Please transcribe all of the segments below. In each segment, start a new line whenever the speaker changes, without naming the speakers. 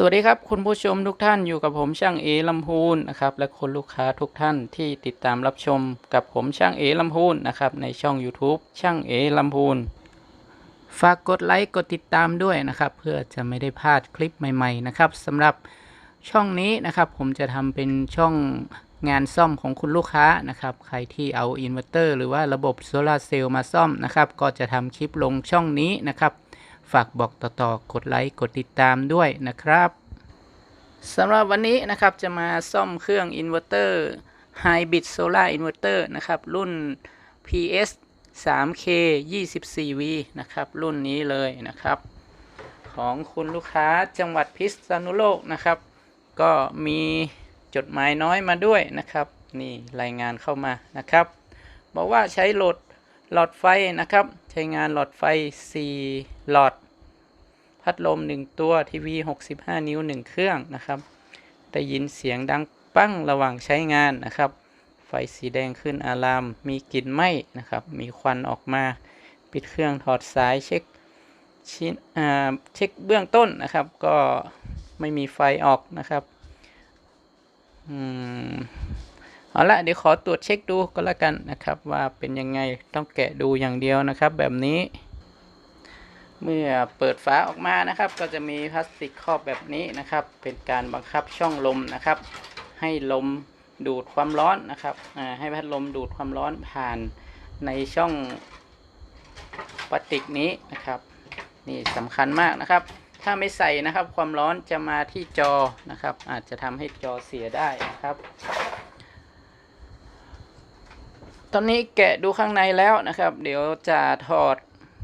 สวัสดีครับ คุณผู้ชมทุกท่านอยู่กับผมช่างเอลำพูนนะครับและคนลูกค้าทุกท่านที่ติดตามรับชมกับผมช่างเอลำพูนนะครับในช่อง YouTube ช่างเอลำพูนฝากกดไลค์กดติดตามด้วยนะครับ เพื่อจะไม่ได้พลาดคลิปใหม่ๆนะครับสำหรับช่องนี้นะครับผมจะทำเป็นช่องงานซ่อมของคุณลูกค้านะครับ ใครที่เอาอินเวอร์เตอร์หรือว่าระบบโซลาเซลล์มาซ่อมนะครับ ก็จะทำคลิปลงช่องนี้นะครับ ฝากบอกต่อๆ กดไลค์ กดติดตามด้วยนะครับสำหรับวันนี้นะครับจะมาซ่อมเครื่องอินเวอร์เตอร์ Hybrid Solar Inverter นะครับ รุ่น PS 3K 24V นะครับ รุ่นนี้เลยนะครับ ของคุณลูกค้าจังหวัดพิษณุโลกนะครับ ก็มีจดหมายน้อยมาด้วยนะครับ นี่รายงานเข้ามานะครับ บอกว่าใช้โหลดหลอดไฟนะครับ ใช้งานหลอดไฟ 4 หลอด พัดลม 1 ตัวทีวี 65 นิ้ว 1 เครื่องนะครับได้ยินเสียงดังปั้งระหว่างใช้งานนะครับ ไฟสีแดงขึ้นอะลาม มีกลิ่นไหม้นะครับ มีควันออกมา ปิดเครื่องถอดสายเช็คชิ้นอ่าเช็คเบื้องต้นนะครับ ก็ไม่มีไฟออกนะครับอืมเอาละเดี๋ยวขอตรวจเช็คดูก็แล้วกันนะครับ ว่าเป็นยังไงต้องแกะดูอย่างเดียวนะครับ แบบนี้ เมื่อเปิดฝาออกมานะครับ ก็จะมีพลาสติกครอบแบบนี้นะครับ เป็นการบังคับช่องลมนะครับ ให้ลมดูดความร้อนนะครับให้พัดลมดูดความร้อนผ่านในช่องพลาสติกนี้นะครับนี่สำคัญมากนะครับ ถ้าไม่ใส่นะครับ ความร้อนจะมาที่จอนะครับ อาจจะทำให้จอเสียได้นะครับ ตอนนี้แกะดูข้างในแล้วนะครับ เดี๋ยวจะถอด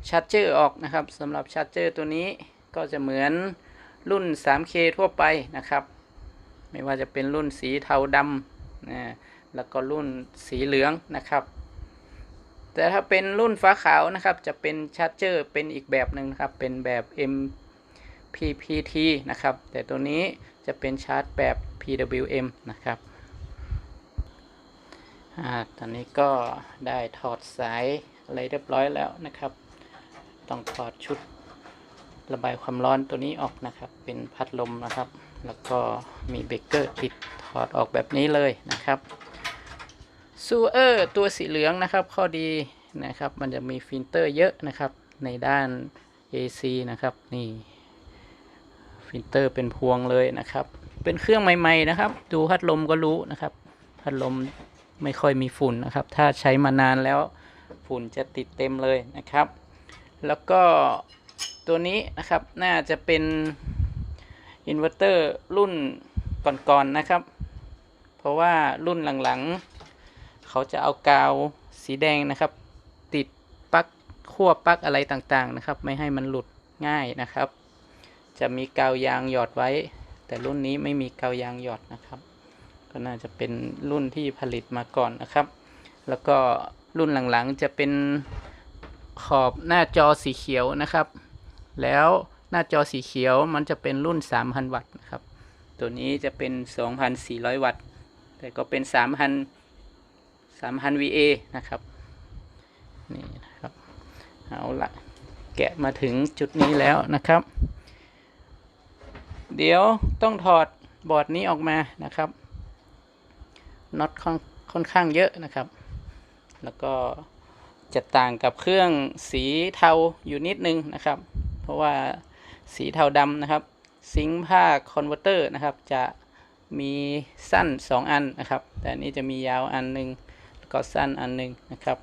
ชาร์จเจอร์ออกนะครับสำหรับชาร์จเจอร์ตัวนี้ก็จะเหมือนรุ่น 3K ทั่วไปนะครับ ไม่ว่าจะเป็นรุ่นสีเทาดำนะแล้วก็รุ่นสีเหลืองนะครับ แต่ถ้าเป็นรุ่นฟ้าขาวนะครับจะเป็นชาร์จเจอร์เป็นอีกแบบหนึ่งนะครับ เป็นแบบ MPPT นะครับ แต่ตัวนี้จะเป็นชาร์จแบบ PWM นะครับอ่าตอนนี้ก็ได้ถอดสายอะไรเรียบร้อยแล้วนะครับ ต้องถอดชุดระบายความร้อนตัวนี้ออกนะครับ เป็นพัดลมนะครับ แล้วก็มีเบเกอร์ติดถอดออกแบบนี้เลยนะครับซูเออร์ตัวสีเหลืองนะครับ ข้อดีนะครับ มันจะมีฟิลเตอร์เยอะนะครับ ในด้าน AC นะครับนี่ฟิลเตอร์เป็นพวงเลยนะครับ เป็นเครื่องใหม่ ๆ นะครับ ดูพัดลมก็รู้นะครับ พัดลมไม่ค่อยมีฝุ่นนะครับ ถ้าใช้มานานแล้วฝุ่นจะติดเต็มเลยนะครับ แล้วก็ตัวนี้นะครับน่าจะเป็นอินเวอร์เตอร์รุ่นก่อนๆนนะครับ เพราะว่ารุ่นหลังๆ เขาจะเอากาวสีแดงนะครับ ติดปลั๊กขั้วปลั๊กอะไรต่างๆนะครับ ไม่ให้มันหลุดง่ายนะครับ จะมีกาวยางหยอดไว้ แต่รุ่นนี้ไม่มีกาวยางหยอดนะครับ ก็น่าจะเป็นรุ่นที่ผลิตมาก่อนนะครับ แล้วก็รุ่นหลังๆจะเป็น ขอบหน้าจอสีเขียวนะครับ แล้วหน้าจอสีเขียวมันจะเป็นรุ่น 3,000 วัตต์นะครับ ตัวนี้จะเป็น 2,400 วัตต์ แต่ก็เป็น 3,000 3,000 VA นะครับ นี่นะครับ เอาละแกะมาถึงจุดนี้แล้วนะครับ เดี๋ยวต้องถอดบอร์ดนี้ออกมานะครับน็อตค่อนข้างเยอะนะครับ แล้วก็ จะต่างกับเครื่องสีเทาอยู่นิดนึงนะครับ เพราะว่าสีเทาดำนะครับ ซิงค์ผ้าคอนเวอร์เตอร์นะครับ จะมีสั้น 2 อันนะครับ แต่นี้จะมียาวอันหนึงแล้วก็สั้นอันหนึงนะครับ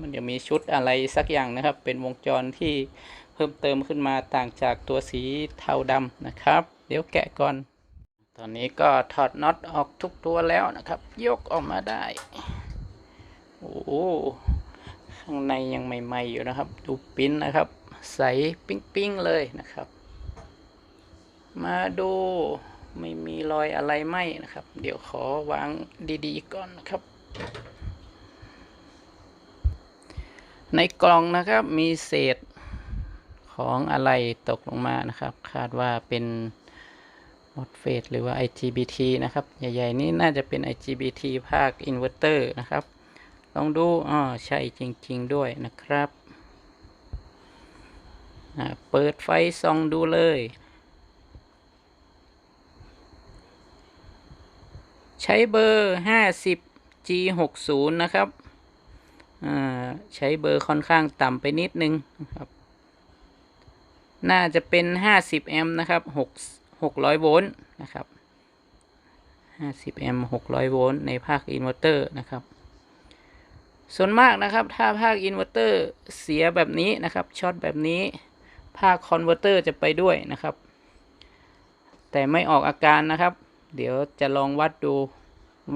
มันจะมีชุดอะไรสักอย่างนะครับ เป็นวงจรที่เพิ่มเติมขึ้นมาต่างจากตัวสีเทาดำนะครับ เดี๋ยวแกะก่อน ตอนนี้ก็ถอดน็อตออกทุกตัวแล้วนะครับ ยกออกมาได้ โอ้ ข้างในยังใหม่ ๆอยู่นะครับ ดูปิ้นนะครับ ใสปิ้งๆเลยนะครับ มาดูไม่มีรอยอะไรไหมนะครับ เดี๋ยวขอวางดีๆก่อนนะครับ ในกล่องนะครับมีเศษของอะไรตกลงมานะครับ คาดว่าเป็นมอสเฟตหรือว่า IGBT นะครับ ใหญ่ ๆ นี่น่าจะเป็น IGBT ภาคอินเวอร์เตอร์นะครับ ลองดูอ๋อใช่จริง ๆ ด้วยนะครับอ่าเปิดไฟส่องดูเลย ใช้เบอร์ 50 G60 นะครับอ่าใช้เบอร์ค่อนข้างต่ำไปนิดนึงนะครับ น่าจะเป็น 50 แอมป์นะครับ6 600 โวลต์นะครับ 50 แอมป์600 โวลต์ในภาคอินเวอร์เตอร์นะครับ ส่วนมากนะครับ ถ้าภาคอินเวอร์เตอร์เสียแบบนี้นะครับช็อตแบบนี้ ภาคคอนเวอร์เตอร์จะไปด้วยนะครับ แต่ไม่ออกอาการนะครับ เดี๋ยวจะลองวัดดู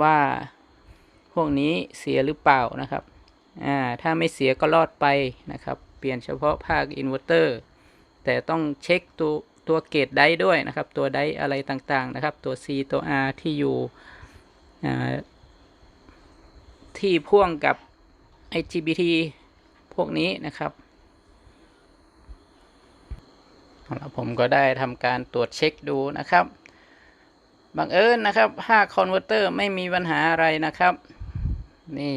ว่าพวกนี้เสียหรือเปล่านะครับอ่าถ้าไม่เสียก็รอดไปนะครับ เปลี่ยนเฉพาะภาคอินเวอร์เตอร์แต่ต้องเช็คตัวตัวเกตได้ด้วยนะครับ ตัวไดอะไรต่างๆนะครับ ตัว C ตัว R ที่อยู่อ่าที่พ่วงกับ IGBT พวกนี้นะครับเอาละผมก็ได้ทำการตรวจเช็คดูนะครับ บังเอิญนะครับภาคคอนเวอร์เตอร์ไม่มีปัญหาอะไรนะครับ นี่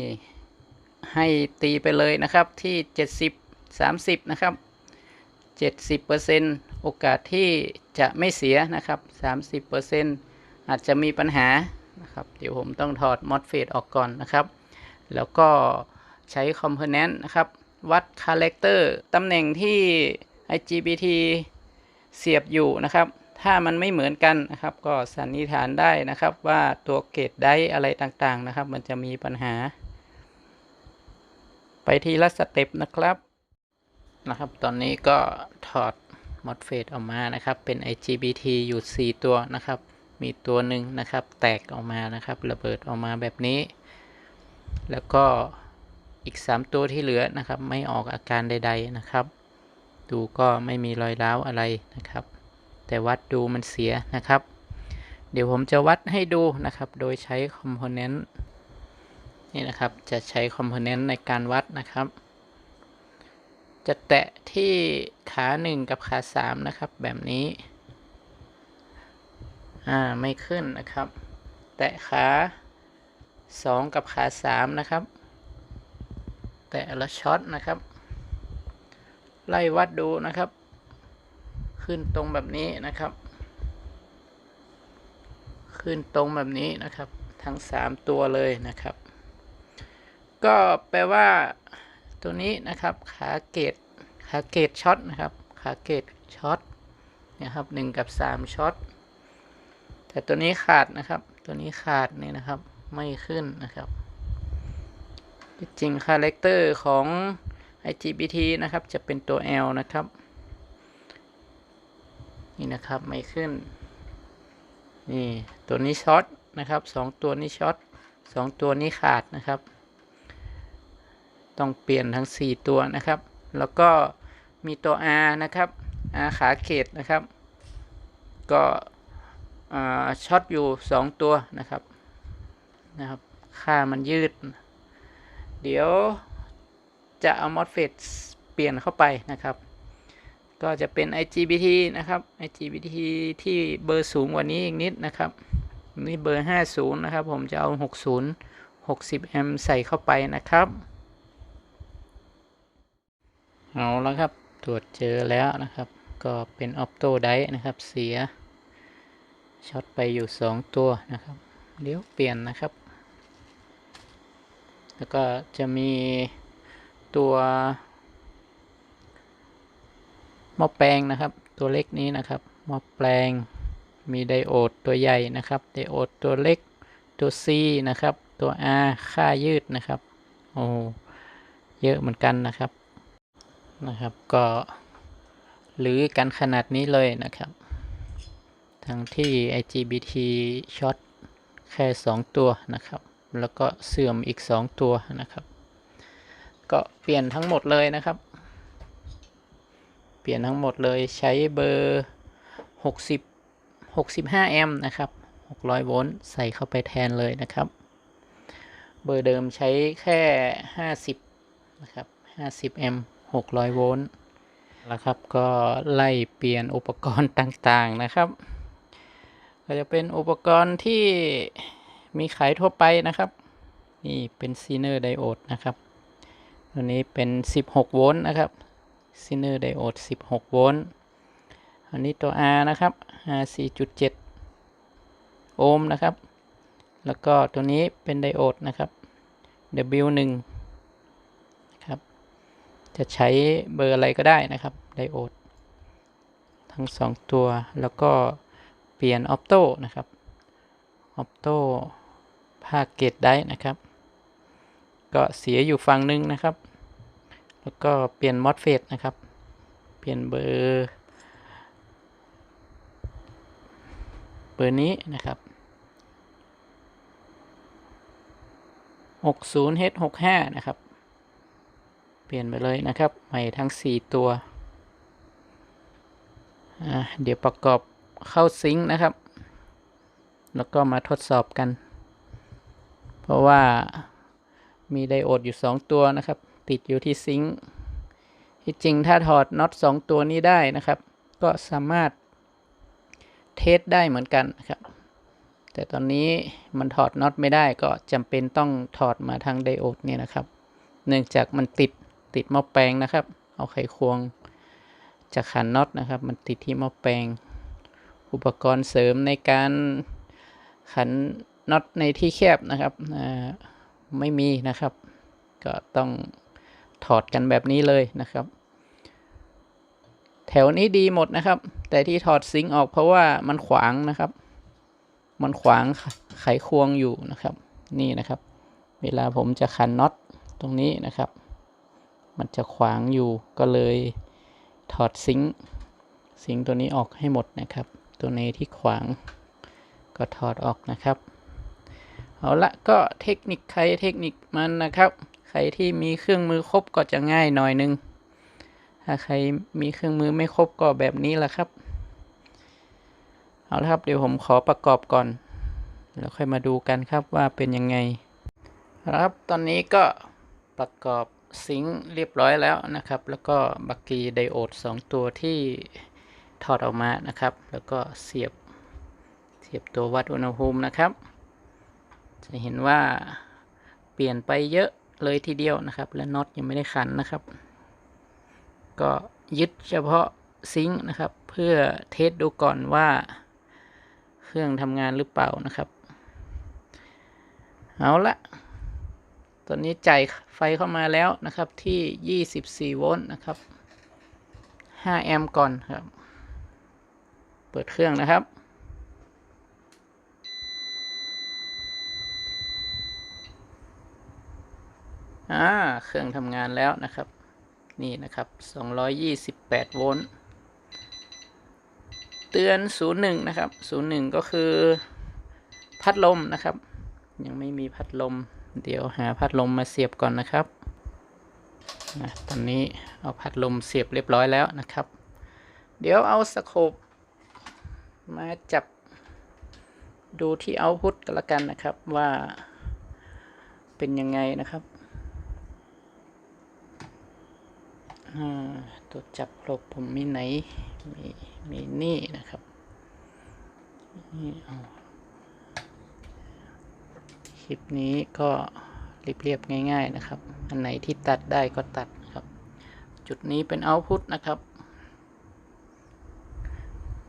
ให้ตีไปเลยนะครับที่ 70 30 นะครับ 70%โอกาสที่จะไม่เสียนะครับ 30%อาจจะมีปัญหานะครับ เดี๋ยวผมต้องถอดมอสเฟตออกก่อนนะครับ แล้วก็ ใช้คอมโพเนนต์นะครับ วัดคาแรคเตอร์ตำแหน่งที่ IGBT เสียบอยู่นะครับ ถ้ามันไม่เหมือนกันนะครับ ก็สันนิษฐานได้นะครับว่าตัวเกตไดอะไรต่างๆนะครับ มันจะมีปัญหา ไปทีละสเต็ปนะครับนะครับ ตอนนี้ก็ถอดมอสเฟตออกมานะครับ เป็น IGBT อยู่ 4 ตัวนะครับ มีตัวหนึ่งนะครับ แตกออกมานะครับ ระเบิดออกมาแบบนี้ แล้วก็ อีก 3 ตัวที่เหลือนะครับ ไม่ออกอาการใด ๆนะครับ ดูก็ไม่มีรอยร้าวอะไรนะครับ แต่วัดดูมันเสียนะครับ เดี๋ยวผมจะวัดให้ดูนะครับ โดยใช้คอมโพเนนต์นี่นะครับ จะใช้คอมโพเนนต์ในการวัดนะครับ จะแตะที่ขา 1 กับขา 3 นะครับ แบบนี้อ่าไม่ขึ้นนะครับ แตะขา 2 กับขา 3 นะครับ แตะละช็อตนะครับ ไล่วัดดูนะครับ ขึ้นตรงแบบนี้นะครับ ขึ้นตรงแบบนี้นะครับ ทั้ง 3 ตัวเลยนะครับ ก็แปลว่าตัวนี้นะครับขาเกตขาเกตช็อตนะครับขาเกตช็อตนะครับหนึ่งกับสามช็อตแต่ตัวนี้ขาดนะครับ ตัวนี้ขาดนี่นะครับ ไม่ขึ้นนะครับ จริงคาแรคเตอร์ของ IGBT นะครับ จะเป็นตัว L นะครับ นี่นะครับไม่ขึ้น นี่ตัวนี้ช็อตนะครับสองตัวนี้ช็อตสองตัวนี้ขาดนะครับ ต้องเปลี่ยนทั้ง 4 ตัวนะครับ แล้วก็มีตัว R นะครับ R ขาเขตนะครับ ก็ช็อตอยู่ 2 ตัวนะครับนะครับค่ามันยืด เดี๋ยวจะเอา MOSFET เปลี่ยนเข้าไปนะครับ ก็จะเป็น IGBT นะครับ IGBT ที่เบอร์สูงกว่านี้อีกนิดนะครับ นี่เบอร์ 50 นะครับ ผมจะเอา 60 60 แอมป์ใส่เข้าไปนะครับ เอาแล้วครับ ตรวจเจอแล้วนะครับ ก็เป็นออปโตไดนะครับ เสีย ช็อตไปอยู่ 2 ตัวนะครับ เดี๋ยวเปลี่ยนนะครับ แล้วก็จะมีตัวหม้อแปลงนะครับ ตัวเล็กนี้นะครับหม้อแปลงมีไดโอดตัวใหญ่นะครับ ไดโอดตัวเล็กตัว C นะครับ ตัว R ค่ายืดนะครับ โอ้เยอะเหมือนกันนะครับนะครับ ก็หรือกันขนาดนี้เลยนะครับ ทั้งที่ IGBT ช็อตแค่ 2 ตัวนะครับ แล้วก็เสื่อมอีก 2 ตัวนะครับ ก็เปลี่ยนทั้งหมดเลยนะครับ เปลี่ยนทั้งหมดเลยใช้เบอร์ 60 65 แอมป์นะครับ 600 โวลต์ใส่เข้าไปแทนเลยนะครับ เบอร์เดิมใช้แค่ 50 นะครับ 50 แอมป์ 600 โวลต์แล้วครับก็ไล่เปลี่ยนอุปกรณ์ต่างๆนะครับ ก็จะเป็นอุปกรณ์ที่ มีขายทั่วไปนะครับ นี่เป็นซีเนอร์ไดโอดนะครับตัวนี้เป็น 16 โวลต์นะครับซีเนอร์ไดโอด 16 โวลต์อันนี้ตัว R นะครับ R 4.7 โอห์มนะครับ แล้วก็ตัวนี้เป็นไดโอดนะครับ W1 นะครับ จะใช้เบอร์อะไรก็ได้นะครับไดโอด ทั้งสองตัวแล้วก็เปลี่ยนออปโต้นะครับออปโต้ ภาคเกตได้นะครับ ก็เสียอยู่ฝั่งหนึงนะครับ แล้วก็เปลี่ยนมอสเฟตนะครับ เปลี่ยนเบอร์เบอร์นี้นะครับ 60H65 นะครับ เปลี่ยนไปเลยนะครับ ใหม่ทั้ง 4 ตัว เดี๋ยวประกอบเข้าซิงค์นะครับ แล้วก็มาทดสอบกัน เพราะว่ามีไดโอดอยู่ 2 ตัวนะครับ ติดอยู่ที่ซิงค์ที่จริงถ้าถอดน็อต2ตัวนี้ได้นะครับ ก็สามารถเทสได้เหมือนกันนะครับ แต่ตอนนี้มันถอดน็อตไม่ได้ก็จำเป็นต้องถอดมาทางไดโอดเนี่ยนะครับ เนื่องจากมันติดติดหม้อแปลงนะครับ เอาไขควงจากขันน็อตนะครับ มันติดที่หม้อแปลง อุปกรณ์เสริมในการขัน น็อตในที่แคบนะครับไม่มีนะครับ ก็ต้องถอดกันแบบนี้เลยนะครับ แถวนี้ดีหมดนะครับ แต่ที่ถอดซิงออกเพราะว่ามันขวางนะครับ มันขวางไขควงอยู่นะครับ นี่นะครับ เวลาผมจะขันน็อตตรงนี้นะครับ มันจะขวางอยู่ก็เลยถอดซิงซิงตัวนี้ออกให้หมดนะครับ ตัวในที่ขวางก็ถอดออกนะครับ เอาละก็เทคนิคใครเทคนิคมันนะครับ ใครที่มีเครื่องมือครบก็จะง่ายหน่อยนึง ถ้าใครมีเครื่องมือไม่ครบก็แบบนี้แหละครับ เอาละครับเดี๋ยวผมขอประกอบก่อน แล้วค่อยมาดูกันครับว่าเป็นยังไงครับตอนนี้ก็ประกอบซิงค์เรียบร้อยแล้วนะครับ แล้วก็บักกีไดโอด 2 ตัวที่ถอดออกมานะครับ แล้วก็เสียบเสียบตัววัดอุณหภูมินะครับ จะเห็นว่าเปลี่ยนไปเยอะเลยทีเดียวนะครับ และน็อตยังไม่ได้ขันนะครับ ก็ยึดเฉพาะซิงค์นะครับ เพื่อเทสดูก่อนว่า เครื่องทำงานหรือเปล่านะครับ เอาละตอนนี้จ่ายไฟเข้ามาแล้วนะครับที่ 24 โวลต์นะครับ 5 แอมป์ก่อนครับ เปิดเครื่องนะครับ อ่าเครื่องทำงานแล้วนะครับ นี่นะครับ 228 โวลต์เตือน 01 นะครับ 01 ก็คือพัดลมนะครับ ยังไม่มีพัดลม เดี๋ยวหาพัดลมมาเสียบก่อนนะครับนะตอนนี้เอาพัดลมเสียบเรียบร้อยแล้วนะครับ เดี๋ยวเอาสโคปมาจับดูที่เอาพุทกันละกันนะครับว่าเป็นยังไงนะครับ อ่า ตัวจับลบผมมีไหน มีมีนี่นะครับนี่เอาคลิปนี้ก็เรียบๆง่าย ๆนะครับ อันไหนที่ตัดได้ก็ตัดครับ จุดนี้เป็นเอาพุทนะครับ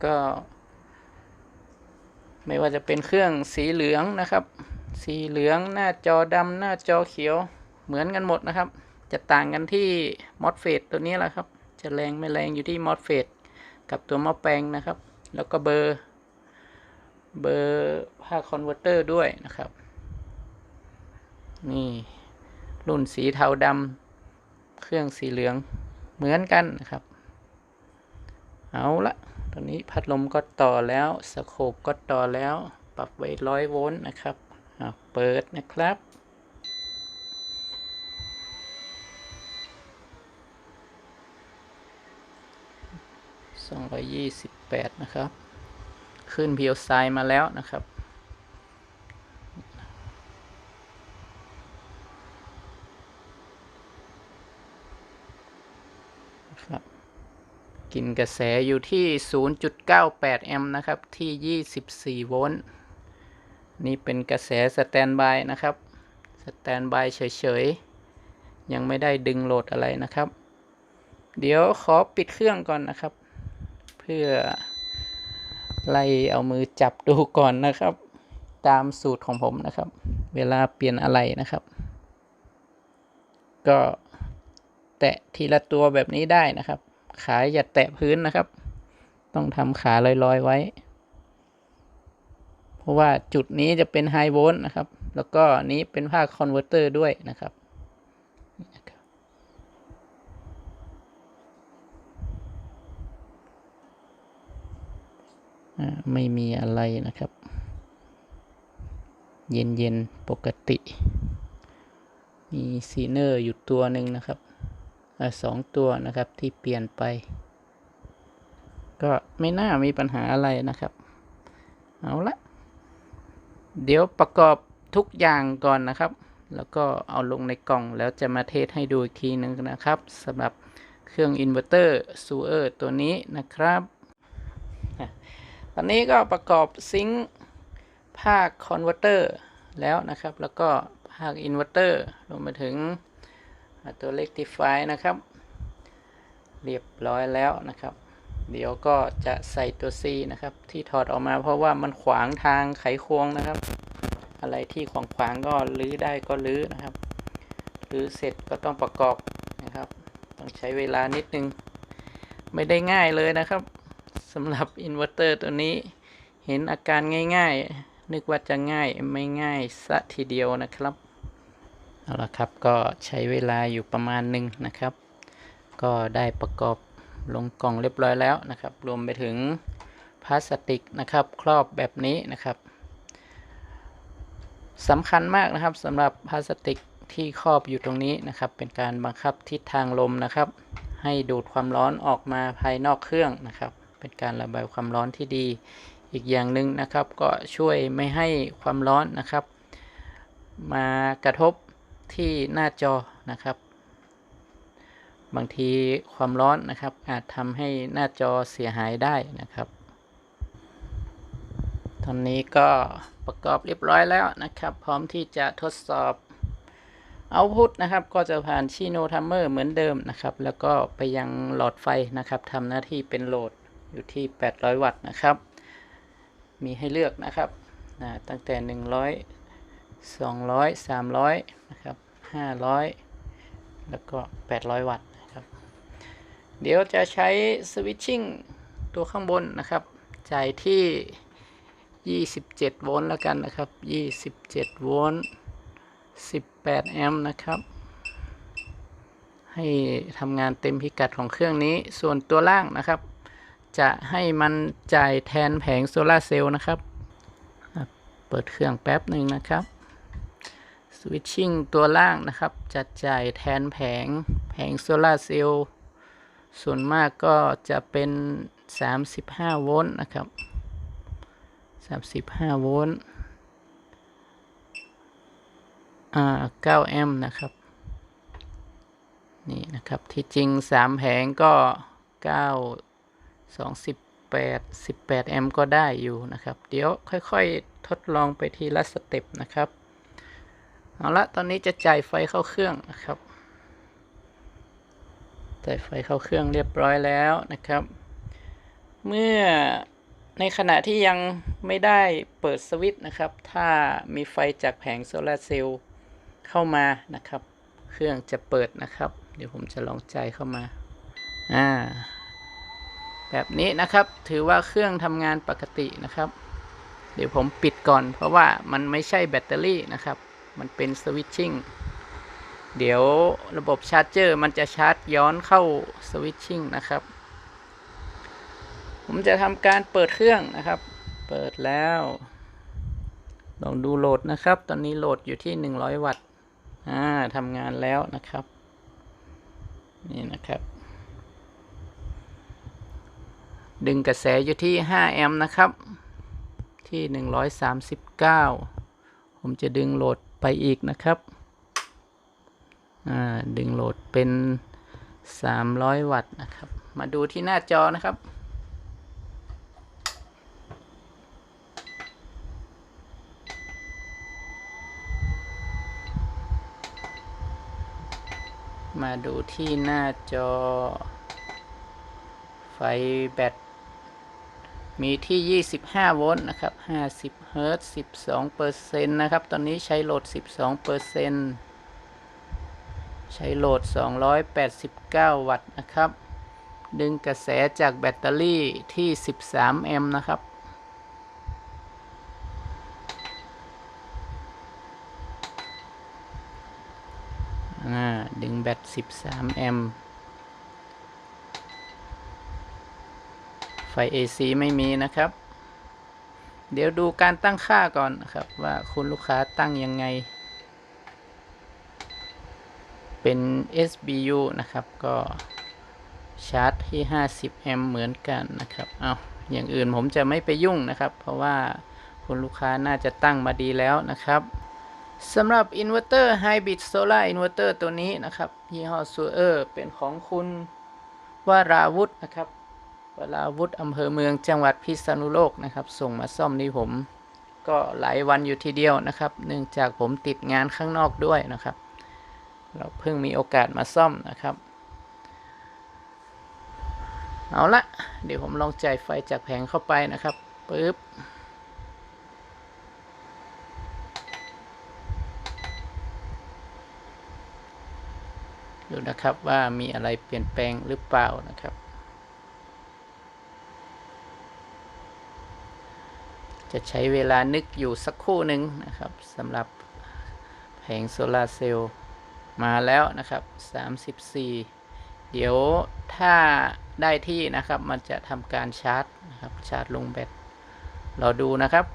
ก็ ไม่ว่าจะเป็นเครื่องสีเหลืองนะครับ สีเหลืองหน้าจอดำหน้าจอเขียวเหมือนกันหมดนะครับ จะต่างกันที่มอสเฟตตัวนี้แหละครับ จะแรงไม่แรงอยู่ที่มอสเฟตกับตัวหม้อแปลงนะครับ แล้วก็เบอร์เบอร์ภาคอนเวอร์เตอร์ด้วยนะครับ นี่รุ่นสีเทาดำเครื่องสีเหลืองเหมือนกันนะครับ เอาละตอนนี้พัดลมก็ต่อแล้วสโคปก็ต่อแล้ว ปรับไว้ร้อยโวลต์นะครับอะเปิดนะครับ สองร้อยยี่สิบแปดนะครับ ขึ้นเพียวไซมาแล้วนะครับ ครับ กินกระแสอยู่ที่ 0.98 แอมป์นะครับ ที่ 24 โวลต์ นี่เป็นกระแสสแตนบายนะครับ สแตนบายเฉยๆ ยังไม่ได้ดึงโหลดอะไรนะครับเดี๋ยวขอปิดเครื่องก่อนนะครับ พื่อ ไล่เอามือจับดูก่อนนะครับ ตามสูตรของผมนะครับ เวลาเปลี่ยนอะไรนะครับ ก็แตะทีละตัวแบบนี้ได้นะครับ ขาอย่าแตะพื้นนะครับ ต้องทำขาลอยๆไว้ เพราะว่าจุดนี้จะเป็นไฮโวลต์นะครับ แล้วก็นี้เป็นภาคคอนเวอร์เตอร์ด้วยนะครับนี่นะครับ อ่า ไม่มีอะไรนะครับ เย็นเย็นๆปกติ มีซีเนอร์อยู่ตัวหนึ่งนะครับอสองตัวนะครับที่เปลี่ยนไป ก็ไม่น่ามีปัญหาอะไรนะครับ เอาละเดี๋ยวประกอบทุกอย่างก่อนนะครับ แล้วก็เอาลงในกล่องแล้วจะมาเทสให้ดูอีกทีหนึงนะครับสำหรับเครื่องอินเวอร์เตอร์ซูเออร์ตัวนี้นะครับ อนนี้ก็ประกอบซิงค์ภาคคอนเวอร์เตอร์แล้วนะครับ แล้วก็ภาคอินเวอร์เตอร์รวมไปถึงตัวเล c ติฟายนะครับ เรียบร้อยแล้วนะครับ เดี๋ยวก็จะใส่ตัว C นะครับ ที่ถอดออกมาเพราะว่ามันขวางทางไขควงนะครับ อะไรที่ขวางขวางก็ลื้อได้ก็ลื้อนะครับลื้อเสร็จก็ต้องประกอบนะครับ ต้องใช้เวลานิดนึง ไม่ได้ง่ายเลยนะครับ สำหรับอินเวอร์เตอร์ตัวนี้ เห็นอาการง่าย ๆ นึกว่าจะง่ายไม่ง่ายซะทีเดียวนะครับ เอาละครับก็ใช้เวลาอยู่ประมาณหนึ่งนะครับ ก็ได้ประกอบลงกล่องเรียบร้อยแล้วนะครับ รวมไปถึงพลาสติกนะครับ ครอบแบบนี้นะครับสำคัญมากนะครับสำหรับพลาสติกที่ครอบอยู่ตรงนี้นะครับ เป็นการบังคับทิศทางลมนะครับ ให้ดูดความร้อนออกมาภายนอกเครื่องนะครับ เป็นการระบายความร้อนที่ดี อีกอย่างหนึ่งนะครับก็ช่วยไม่ให้ความร้อนนะครับ มากระทบที่หน้าจอนะครับ บางทีความร้อนนะครับ อาจทำให้หน้าจอเสียหายได้นะครับ ตอนนี้ก็ประกอบเรียบร้อยแล้วนะครับ พร้อมที่จะทดสอบเอาพุทนะครับก็จะผ่านชิโนทัมเมอร์เหมือนเดิมนะครับ แล้วก็ไปยังหลอดไฟนะครับทำหน้าที่เป็นโหลด อยู่ที่ 800 วัตต์นะครับ มีให้เลือกนะครับนะตั้งแต่ 100 200 300 นะครับ 500 แล้วก็ 800 วัตต์นะครับ เดี๋ยวจะใช้สวิตชิ่งตัวข้างบนนะครับ จ่ายที่ 27 โวลต์แล้วกันนะครับ 27 โวลต์ 18 แอมป์นะครับ ให้ทำงานเต็มพิกัดของเครื่องนี้ ส่วนตัวล่างนะครับ จะให้มันจ่ายแทนแผงโซลาเซลล์นะครับ เปิดเครื่องแป๊บหนึ่งนะครับสวิตชิ่งตัวล่างนะครับ จะจ่ายแทนแผงแผงโซลาเซลล์ส่วนมากก็จะเป็น 35 โวลต์นะครับ 35 โวลต์อ่า9แอมป์นะครับนี่นะครับที่จริง 3 แผงก็ 9 28 18แอมป์ก็ได้อยู่นะครับ เดี๋ยวค่อยๆ ทดลองไปทีละสเต็ปนะครับ เอาละตอนนี้จะจ่ายไฟเข้าเครื่องนะครับจ่ายไฟเข้าเครื่องเรียบร้อยแล้วนะครับ เมื่อในขณะที่ยังไม่ได้เปิดสวิตช์นะครับ ถ้ามีไฟจากแผงโซลาเซลล์เข้ามานะครับ เครื่องจะเปิดนะครับ เดี๋ยวผมจะลองจ่ายเข้ามา อ่า แบบนี้นะครับ ถือว่าเครื่องทำงานปกตินะครับ เดี๋ยวผมปิดก่อน เพราะว่ามันไม่ใช่แบตเตอรี่นะครับ มันเป็นสวิตชิ่งเดี๋ยวระบบชาร์จเจอร์มันจะชาร์จย้อนเข้าสวิตชิ่งนะครับ ผมจะทำการเปิดเครื่องนะครับ เปิดแล้ว ลองดูโหลดนะครับ ตอนนี้โหลดอยู่ที่ 100 วัตต์ อ่าทำงานแล้วนะครับ นี่นะครับ ดึงกระแสอยู่ที่ 5 แอมป์นะครับ ที่ 139 ผมจะดึงโหลดไปอีกนะครับอ่าดึงโหลดเป็น 300 วัตต์นะครับ มาดูที่หน้าจอนะครับ มาดูที่หน้าจอไฟแบต มีที่ 25 โวลต์นะครับ 50 เฮิรตซ์12เปอร์เซ็นต์นะครับ ตอนนี้ใช้โหลด 12เปอร์เซ็นต์ใช้โหลด 289 วัตต์นะครับ ดึงกระแสจากแบตเตอรี่ที่ 13 แอมป์นะครับ ดึงแบต 13 แอมป์ ไฟ AC ไม่มีนะครับ เดี๋ยวดูการตั้งค่าก่อนนะครับ ว่าคุณลูกค้าตั้งยังไง เป็น SBU นะครับก็ชาร์จที่ 50 แอมป์เหมือนกันนะครับเอาอย่างอื่นผมจะไม่ไปยุ่งนะครับ เพราะว่าคุณลูกค้าน่าจะตั้งมาดีแล้วนะครับสำหรับอินเวอร์เตอร์ Hybrid Solar Inverter ตัวนี้นะครับยี่ห้อซูเออร์เป็นของคุณวราวุธนะครับ วราวุธอำเภอเมืองจังหวัดพิษณุโลกนะครับ ส่งมาซ่อมนี่ผม ก็หลายวันอยู่ทีเดียวนะครับ เนื่องจากผมติดงานข้างนอกด้วยนะครับ เราเพิ่งมีโอกาสมาซ่อมนะครับ เอาละเดี๋ยวผมลองจ่ายไฟจากแผงเข้าไปนะครับปึ๊บดูนะครับว่ามีอะไรเปลี่ยนแปลงหรือเปล่านะครับ จะใช้เวลานึกอยู่สักครู่หนึ่งนะครับสำหรับแผงโซลาร์เซลล์มาแล้วนะครับ 34 เดี๋ยวถ้าได้ที่นะครับ มันจะทำการชาร์จนะครับชาร์จลงแบตเราดูนะครับ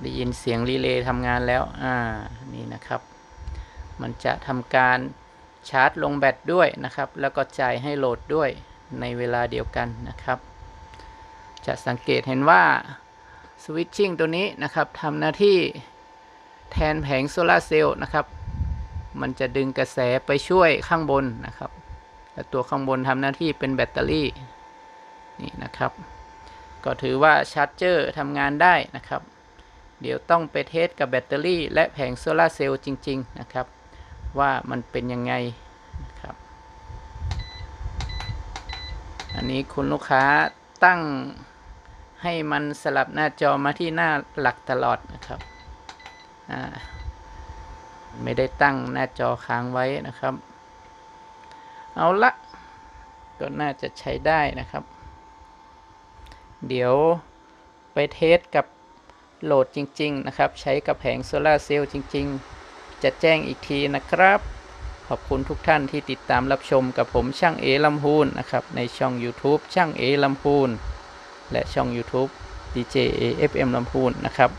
ได้ยินเสียงรีเลย์ทำงานแล้ว อ่า นี่นะครับ มันจะทำการชาร์จลงแบตด้วยนะครับ แล้วก็จ่ายให้โหลดด้วยในเวลาเดียวกันนะครับ จะสังเกตเห็นว่าสวิตชิ่งตัวนี้นะครับทำหน้าที่แทนแผงโซลาเซลล์นะครับ มันจะดึงกระแสไปช่วยข้างบนนะครับและตัวข้างบนทำหน้าที่เป็นแบตเตอรี่นี่นะครับ ก็ถือว่าชาร์จเจอร์ทำงานได้นะครับ เดี๋ยวต้องไปเทสกับแบตเตอรี่ และแผงโซลาเซลล์จริง ๆ นะครับ ว่ามันเป็นยังไงนะครับ อันนี้คุณลูกค้าตั้ง ให้มันสลับหน้าจอมาที่หน้าหลักตลอดนะครับ ไม่ได้ตั้งหน้าจอค้างไว้นะครับ เอาละก็น่าจะใช้ได้นะครับ เดี๋ยวไปเทสกับโหลดจริง ๆ นะครับ ใช้กับแผงโซลาเซลล์จริง ๆ จะแจ้งอีกทีนะครับ ขอบคุณทุกท่านที่ติดตามรับชมกับผมช่างเอลำพูนนะครับ ในช่อง YouTube ช่างเอลำพูน และช่อง YouTube DJ AFM ลำพูนนะครับ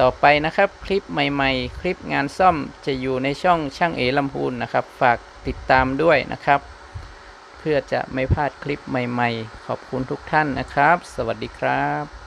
ต่อไปนะครับคลิปใหม่ๆ คลิปงานซ่อมจะอยู่ในช่องช่างเอลำพูนนะครับ ฝากติดตามด้วยนะครับ เพื่อจะไม่พลาดคลิปใหม่ๆ ขอบคุณทุกท่านนะครับ สวัสดีครับ